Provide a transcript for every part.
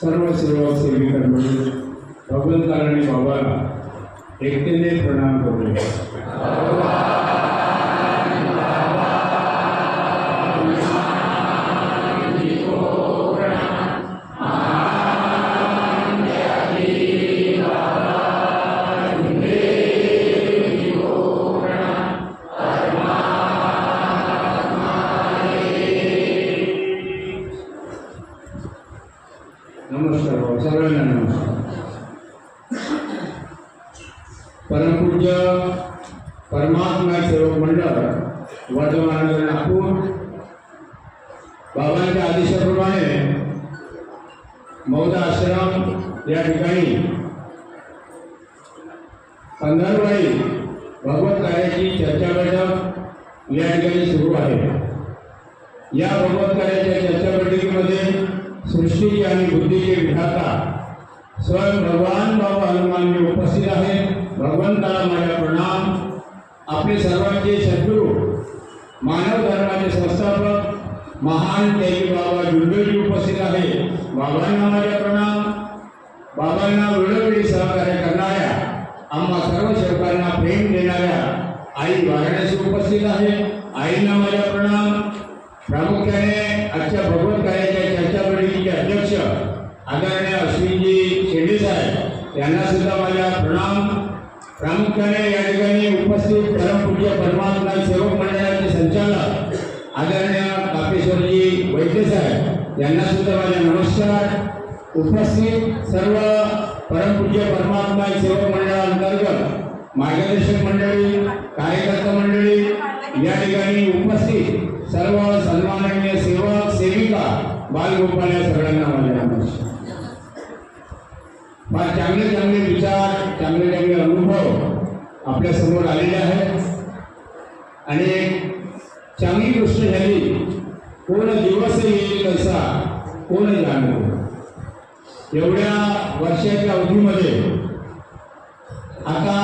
सर्व सेवक सेविका मिळून भगवंताला बाबाला एकटेने प्रणाम करूया परमपूज्य परमात्मा सेवक मंडळ वर्धमानगर नागपूर. बाबांच्या आदेशाप्रमाणे मौदा आश्रम या ठिकाणी पंधरवाई भगवत कार्याची चर्चा बैठक या ठिकाणी सुरू आहे. या भगवत कार्याच्या चर्चा बैठकीमध्ये सृष्टीचे आणि बुद्धीचे विधाता स्वयं भगवान बाबा हनुमान उपस्थित आहेत. भगवंताला माझ्या प्रणाम. आपले सर्वांचे सद्गुरू मानव धर्माचे संस्थापक महान त्यागी बाबा जुंडोजी उपस्थित आहे. बाबांना माझ्या प्रणाम. बाबांना वेळोवेळी सहकार्य करणाऱ्या आम्हा सर्व शेवकांना प्रेम देणाऱ्या आई वाराणसी उपस्थित आहे. आईंना माझ्या प्रणाम. प्रामुख्याने आजच्या भगवत कार्याच्या चर्चा बैठकीचे अध्यक्ष आदरणीय अश्विनजी शेडे साहेब यांना सुद्धा माझ्या प्रणाम. प्रामुख्याने या ठिकाणी उपस्थित परमपूज्य परमात्मा सेवक मंडळाचे संचालक आदरणीय कापेश्वरजी वैद्यसाहेब यांना सुद्धा माझे नमस्कार. उपस्थित सर्व परमपूज्य परमात्मा सेवक मंडळांतर्गत मार्गदर्शक मंडळी कार्यकर्ता मंडळी या ठिकाणी उपस्थित सर्व सन्माननीय सेवक सेविका बालगोपाल या सगळ्यांना माझे नमस्कार. फार चांगले चांगले विचार चांगले चांगले अनुभव आपल्यासमोर आलेले आहेत. आणि चांगली गोष्ट झाली कोण दिवस येईल कसा कोण जाणतो एवढ्या वर्षाच्या अवधीमध्ये आता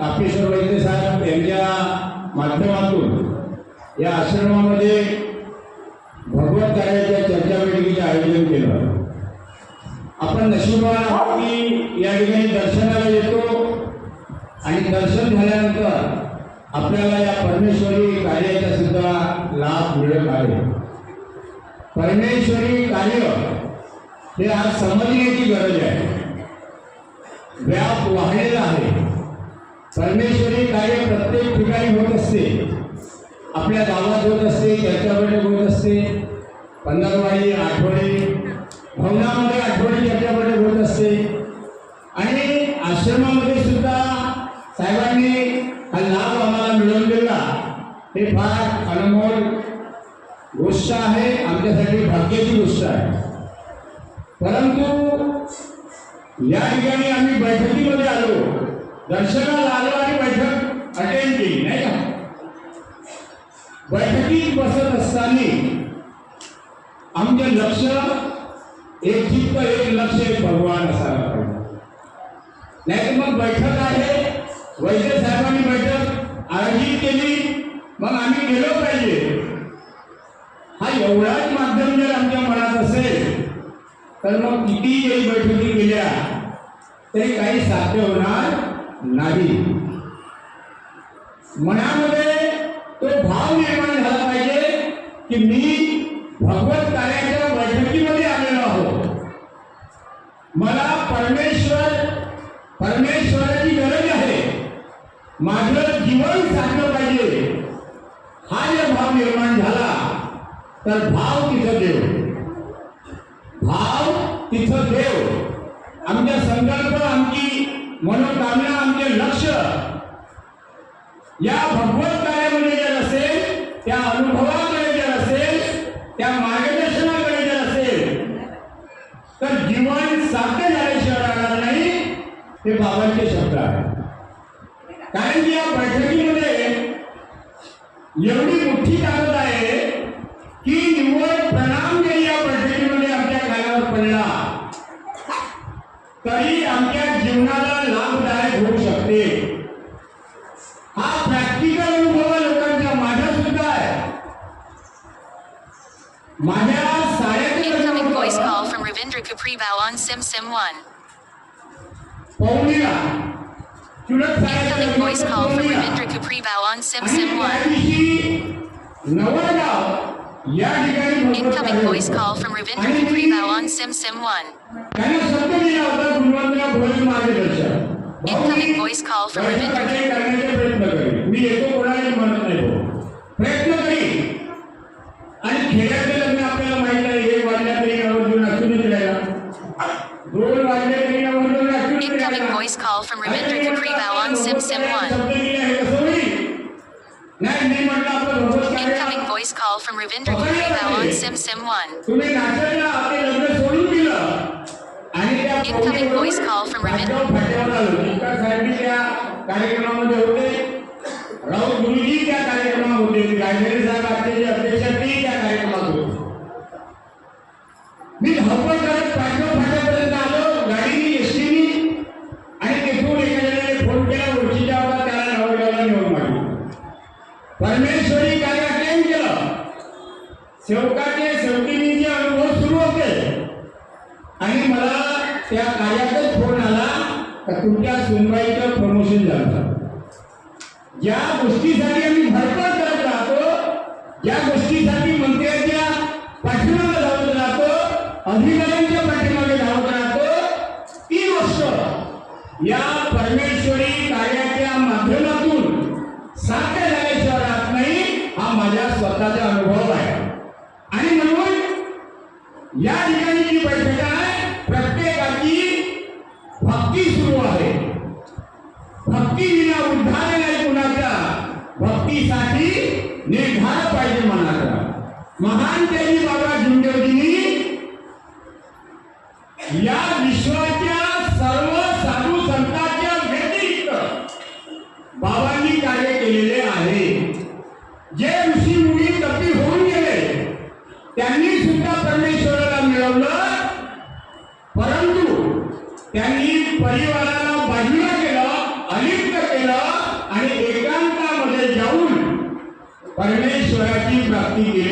तापेश्वर वैद्य साहेब यांच्या माध्यमातून या आश्रमामध्ये भगवत कार्याच्या चर्चा बैठकीचे आयोजन केलं. आपण नशिबान आम्ही या ठिकाणी दर्शनाला येतो. आणि दर्शन झाल्यानंतर आपल्याला या परमेश्वरी कार्याचा सुद्धा लाभ मिळत आहे. परमेश्वरी कार्य हे आज समजण्याची गरज आहे. व्याप वाढलेला आहे. परमेश्वरी कार्य प्रत्येक ठिकाणी होत असते. आपल्या गावात होत असते चर्चा होत असते. पंधरवाडी आठवडे बैठक आहे. वैद्य साहेबांनी बैठक आयोजित केली. मग आम्ही गेलो पाहिजे. हा एवढाच माध्यम जर आमच्या मनात असेल तर मग किती जरी बैठकी गेल्या तरी काही साध्य होणार नाही. मनामध्ये तो भाव निर्माण झाला पाहिजे की मी भगवत कार्याच्या बैठकीमध्ये आलेलो आहोत. मला परमेश्वर परमेश्वर माझं जीवन साधलं पाहिजे. हा जर भाव निर्माण झाला तर भाव तिथं देव. भाव तिथं देव. आमच्या संकल्प आमची मनोकामना आमचे लक्ष या भगवत कार्यामध्ये जर असेल त्या अनुभवाकडे जर असेल त्या मार्गदर्शनाकडे जर असेल तर जीवन साध्य झाल्याशिवाय राहणार नाही हे बाबांचे शब्द आहे कारण की या बैठकीमध्ये एवढी मोठी ताकद आहे की निव्वळ प्रणाम जरी या बैठकीमध्ये आमच्या कानावर पडला तरी आमच्या जीवनाला लाभदायक होऊ शकते. हा प्रॅक्टिकल अनुभव लोकांचा माझा सुद्धा आहे. माझ्या साऱ्या call Incoming voice call from Ravindra Kapri Bawan Sim Sim 1. Incoming voice call from Ravindra Kapri Bawan Sim Sim 1. Incoming voice call from Ravindra मी धावपळ करत पाठव फाट्यापर्यंत आलो. गाडीनी एसटीनी आणि तिथून एका जणाने फोन केला उर्जीच्या आपण त्याला नावगावला निवडून मांडली परमेश्वरी कार्याख्यान केलं. सेवकाचे सेवकिनीचे अनुभव सुरू होते. आणि मला त्या कार्यातच फोन आला तर तुमच्या सुनबाईचं प्रमोशन झालं. ज्या गोष्टी या परमेश्वरी कार्याच्या माध्यमातून साध्य झाल्याशिवाय राहत नाही हा माझ्या स्वतःचा अनुभव आहे. आणि जे ऋषी मुली कपी होऊन गेले त्यांनी सुद्धा परमेश्वराला मिळवलं. परंतु त्यांनी परिवाराला बाजूला केलं अलिप्त केलं आणि एकांतामध्ये जाऊन परमेश्वराची प्राप्ती केली.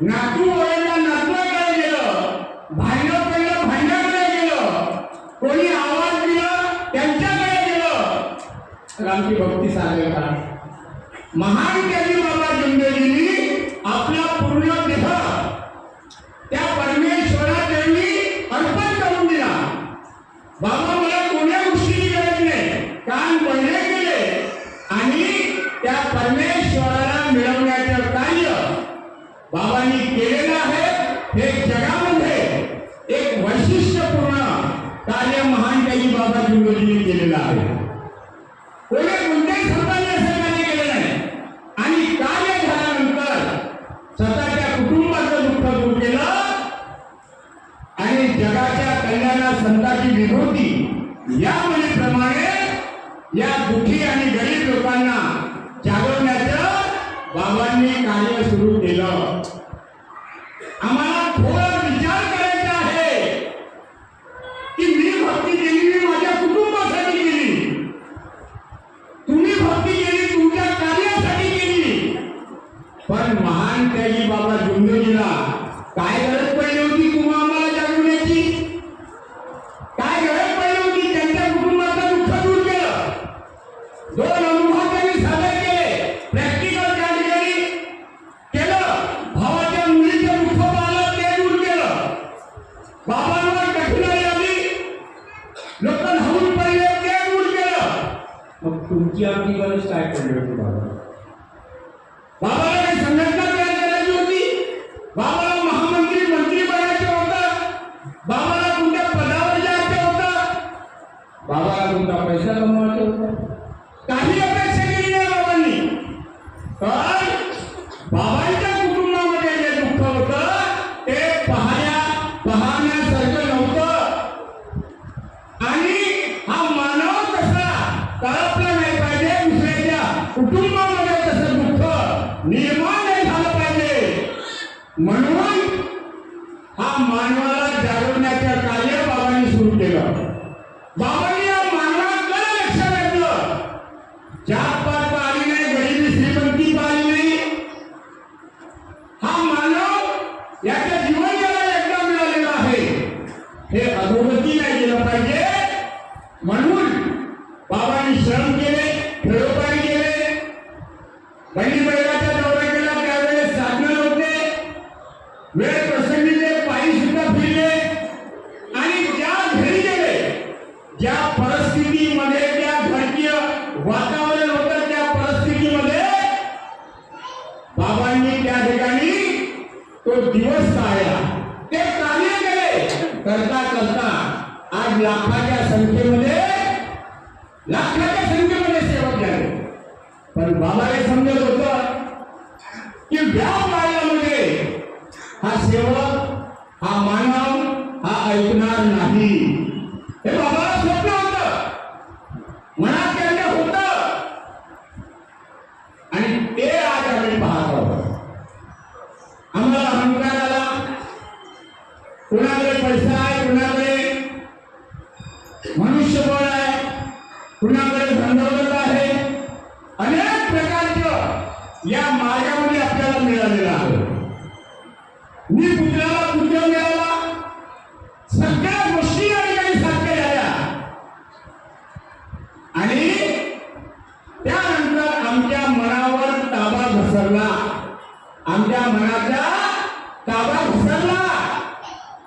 नातू ओळखला नातवाकडे गेलं. भांडण पडलं भांडणाकडे गेलं. कोणी आवाज दिला त्यांच्याकडे गेलं. तर आमची भक्ती सादर करा महान Hey, Tiagão! आपली काय पडली होती बाबा. बाबाला संघटना तयार करायची होती. बाबाला महामंत्री मंत्री बनायचे होता. बाबाला तुमच्या पदावर जायचं होता? बाबाला कोणता पैसा कमवायचा होता? म्हणून हा मानवाला જ્યાં પરસ્પર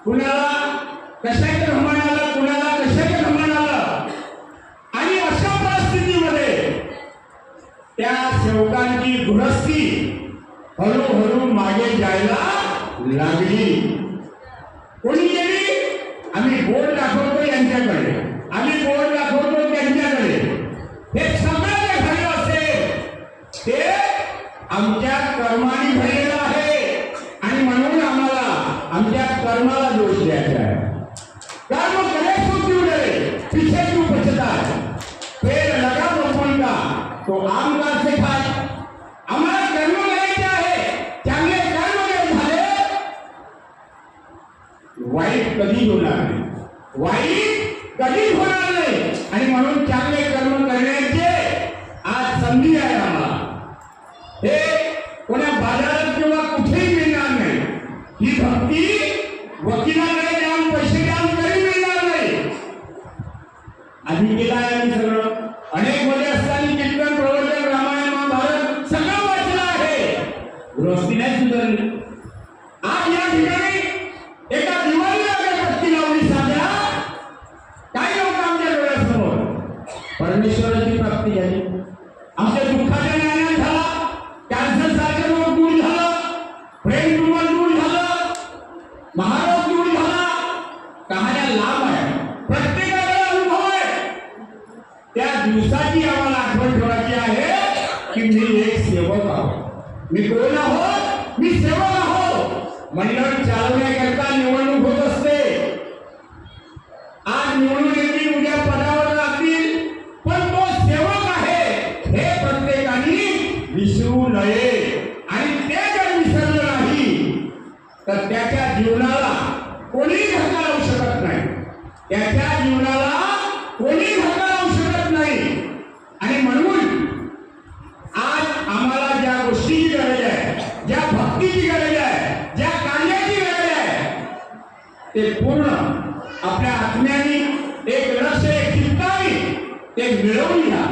कुणाला? कशाही ब्रह्मांड आलं कुणाला? कशाही ब्रह्मांड आलं आणि अशा परिस्थितीमध्ये त्या सेवकांची दुरस्ती हळूहळू मागे जायला लागली. कोणी गेली? आम्ही बोर्ड दाखवतो यांच्याकडे. आम्ही बोर्ड दाखवतो त्यांच्याकडे. हे सगळं जे झालं असेल ते आमच्या कर्मा तो आमदार शेखाय आम्हाला कर्म करायचे आहे त्यामुळे कर्म झाले वाईट कधी होणार नाही. बस्ती नाही सुधारली आज या ठिकाणी एका दिवाळीला पत्ती लावली साध्या काही लोक आमच्या डोळ्यासमोर परमेश्वराची प्राप्ती झाली निवडून येतील उद्या पदावर लागतील. पण तो सेवक आहे. हे प्रत्येकाने विसरू नये. आणि ते जर विसरलं नाही तर त्याच्या जीवनाला कोणीही धक्का लावू शकत नाही. त्याच्या जीवनाला aleluia.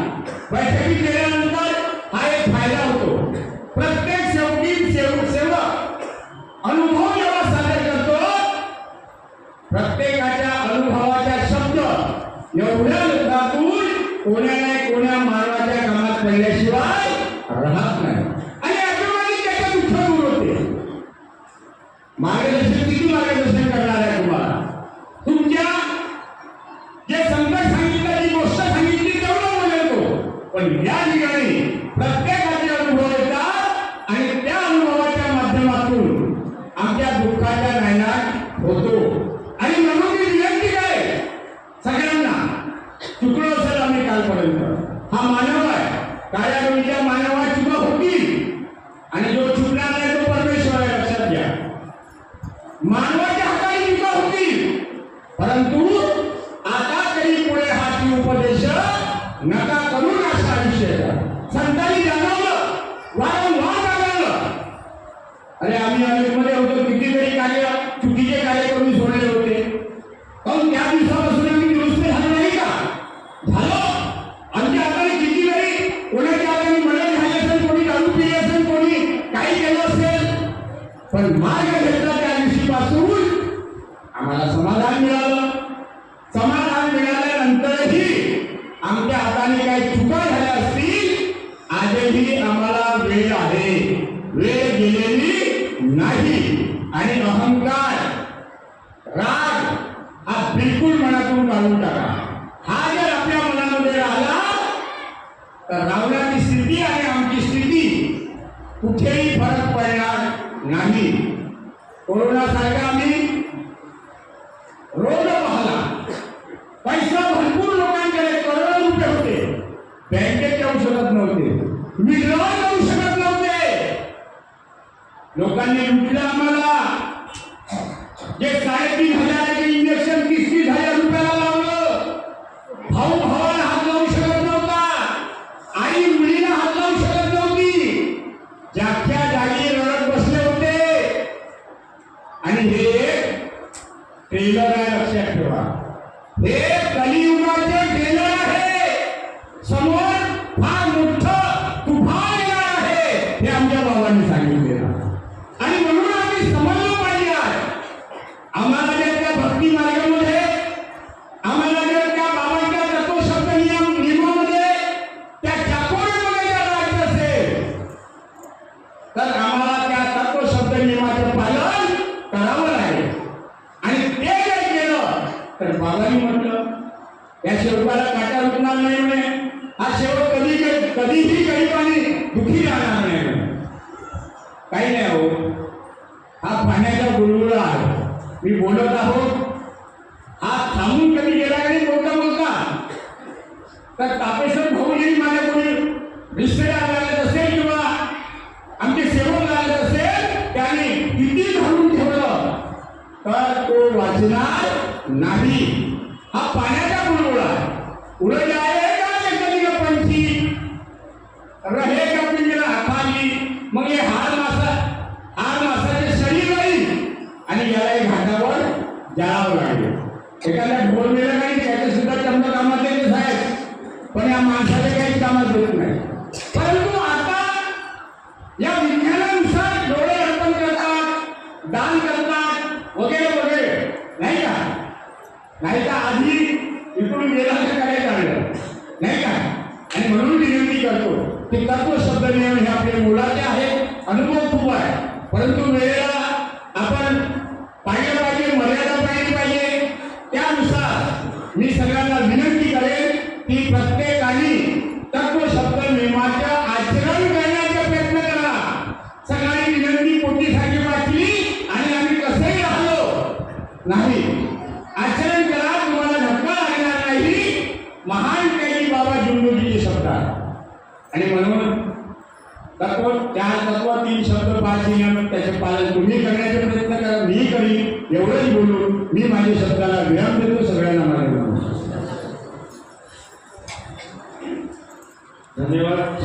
रुपयाचा नायनाट होतो. कुठेही फरक पडणार नाही. कोरोना कोरोनासारखा आम्ही ટ્રેલર આ લક્ષ્યાત ठेवा हे कलियुगाचे कधीही गरीबाने दुखी जाणार नाही काही नाही हो. हा पाण्याचा गुळगुळा आहे. मी बोलत आहोत. हा थांबून कधी गेला कधी बोलता बोलता. तर तापेश्वर भाऊ जरी माझ्या कोणी रिश्तेदार लागत असेल किंवा आमचे सेवक लागत असेल त्याने किती घालून ठेवलं? तर तो वाचणार नाही. हा पाण्याचा गुळगुळा पुढे आहे हे रहेगा पिंजरा पाणी मग हे हार मासा हार मासाचे शरीर राहील आणि याला एक हातावर द्यावं लागेल. एखाद्या ढोल मिळाला नाही त्याचे सुद्धा चंद कामात येते साहेब. पण या माणसाचे काहीच कामात येत नाही. मी सगळ्यांना विनंती करेन की प्रत्येक